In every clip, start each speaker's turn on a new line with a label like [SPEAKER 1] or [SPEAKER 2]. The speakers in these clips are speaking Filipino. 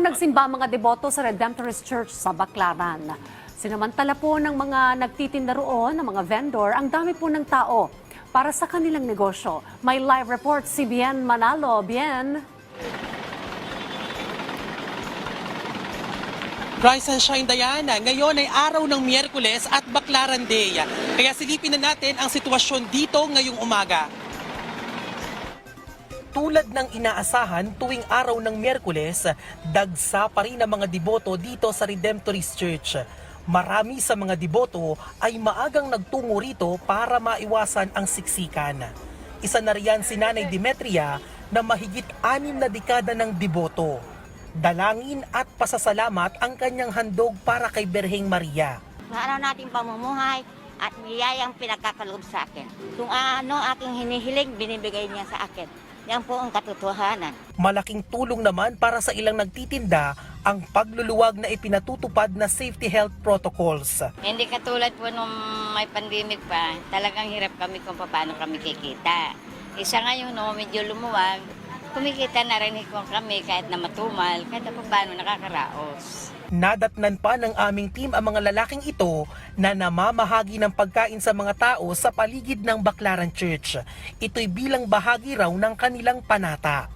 [SPEAKER 1] Walang nagsimba ang mga deboto sa Redemptorist Church sa Baclaran. Sinamantala po ng mga nagtitinda roon, ng mga vendor, ang dami po ng tao para sa kanilang negosyo. May live report si Bien Manalo. Bien.
[SPEAKER 2] Rise and Shine Diana, ngayon ay araw ng Miyerkules at Baclaran Day. Kaya silipin na natin ang sitwasyon dito ngayong umaga. Tulad ng inaasahan tuwing araw ng Miyerkules, dagsa pa rin ang mga deboto dito sa Redemptorist Church. Marami sa mga deboto ay maagang nagtungo rito para maiwasan ang siksikan. Isa na riyan si Nanay Demetria na mahigit anim na dekada ng deboto. Dalangin at pasasalamat ang kanyang handog para kay Berheng Maria.
[SPEAKER 3] Ng araw nating pamumuhay at niyayang pinagkakaloob sa akin. Kung ano aking hinihiling, binibigay niya sa akin. Yan po ang katotohanan.
[SPEAKER 2] Malaking tulong naman para sa ilang nagtitinda ang pagluluwag na ipinatutupad na safety health protocols.
[SPEAKER 4] Hindi katulad po nung may pandemic pa, talagang hirap kami kung paano kami kikita. Isa ngayon, no, medyo lumuwag, kumikita na rin kami kahit na matumal, kahit na paano nakakaraos.
[SPEAKER 2] Nadatnan pa ng aming team ang mga lalaking ito na namamahagi ng pagkain sa mga tao sa paligid ng Baclaran Church. Ito'y bilang bahagi raw ng kanilang panata.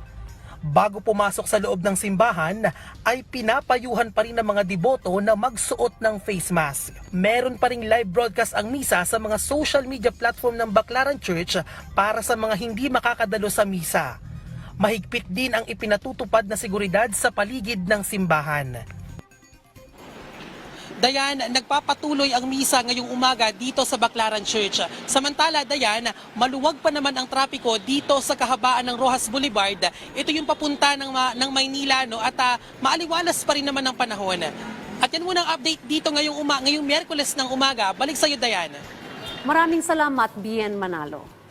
[SPEAKER 2] Bago pumasok sa loob ng simbahan, ay pinapayuhan pa rin ng mga deboto na magsuot ng face mask. Meron pa ring live broadcast ang misa sa mga social media platform ng Baclaran Church para sa mga hindi makakadalo sa misa. Mahigpit din ang ipinatutupad na seguridad sa paligid ng simbahan. Dayan, nagpapatuloy ang misa ngayong umaga dito sa Baclaran Church. Samantala, Dayan, maluwag pa naman ang trapiko dito sa kahabaan ng Rojas Boulevard. Ito yung papunta ng, Ma- ng Maynila no, at ah, maaliwalas pa rin naman ang panahon. At yan muna ang update dito ngayong, uma- ngayong Miyerkules ng umaga. Balik sa iyo, Dayan.
[SPEAKER 1] Maraming salamat, Bien Manalo.